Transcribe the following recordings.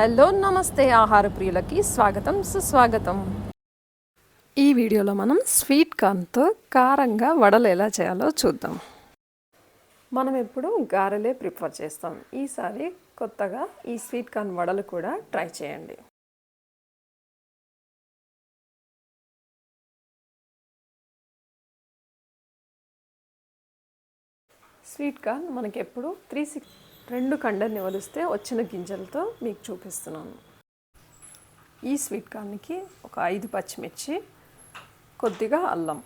Hello నమస్తే ఆహార ప్రియులకి స్వాగతం సుస్వాగతం. ఈ వీడియోలో మనం స్వీట్ కార్న్తో కారంగా వడలు ఎలా చేయాలో చూద్దాం. మనం ఎప్పుడు గారెలే ప్రిఫర్ చేస్తాం. ఈసారి కొత్తగా ఈ స్వీట్ కార్న్ వడలు కూడా ట్రై చేయండి. స్వీట్ కార్న్ మనకి ఎప్పుడు త్రీ సిక్స్ రెండు కండల్ని వలిస్తే వచ్చిన గింజలతో మీకు చూపిస్తున్నాను. ఈ స్వీట్ కార్న్కి ఒక ఐదు పచ్చిమిర్చి కొద్దిగా అల్లం.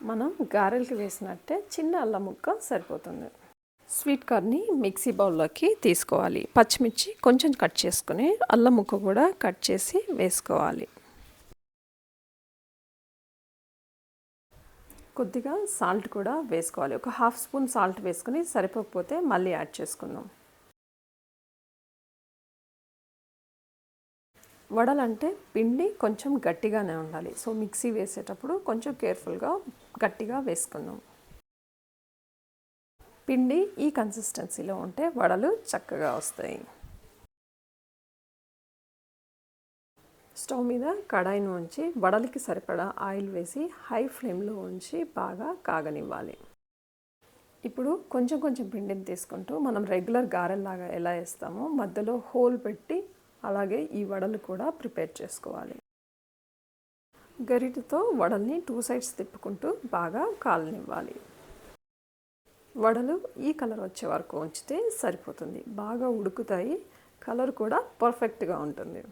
మనం గారెలకి వేసినట్టే చిన్న అల్లం ముక్క సరిపోతుంది. స్వీట్ కార్న్ని మిక్సీ బౌల్లోకి తీసుకోవాలి. పచ్చిమిర్చి కొంచెం కట్ చేసుకుని అల్లం ముక్క కూడా కట్ చేసి వేసుకోవాలి. కొద్దిగా సాల్ట్ కూడా వేసుకోవాలి. ఒక హాఫ్ స్పూన్ సాల్ట్ వేసుకుని సరిపోకపోతే మళ్ళీ యాడ్ చేసుకుందాం. వడలంటే పిండి కొంచెం గట్టిగానే ఉండాలి. సో మిక్సీ వేసేటప్పుడు కొంచెం కేర్ఫుల్గా గట్టిగా వేసుకుందాం. పిండి ఈ కన్సిస్టెన్సీలో ఉంటే వడలు చక్కగా వస్తాయి. స్టవ్ మీద కడాయిని ఉంచి వడలకి సరిపడా ఆయిల్ వేసి హై ఫ్లేమ్లో ఉంచి బాగా కాగనివ్వాలి. ఇప్పుడు కొంచెం కొంచెం పిండిని తీసుకుంటూ మనం రెగ్యులర్ గారెల్లాగా ఎలా వేస్తామో మధ్యలో హోల్ పెట్టి అలాగే ఈ వడలు కూడా ప్రిపేర్ చేసుకోవాలి. గరిటతో వడల్ని టూ సైడ్స్ తిప్పుకుంటూ బాగా కాలనివ్వాలి. వడలు ఈ కలర్ వచ్చే వరకు ఉంచితే సరిపోతుంది. బాగా ఉడుకుతాయి. కలర్ కూడా పర్ఫెక్ట్గా ఉంటుంది.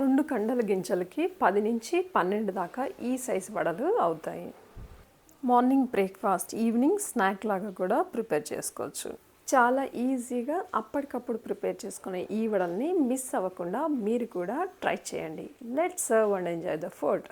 రెండు కండల గింజలకి పది నుంచి పన్నెండు దాకా ఈ సైజు వడలు అవుతాయి. మార్నింగ్ బ్రేక్ఫాస్ట్ ఈవినింగ్ స్నాక్ లాగా కూడా ప్రిపేర్ చేసుకోవచ్చు. చాలా ఈజీగా అప్పటికప్పుడు ప్రిపేర్ చేసుకునే ఈ వడల్ని మిస్ అవ్వకుండా మీరు కూడా ట్రై చేయండి. Let serve and enjoy the food.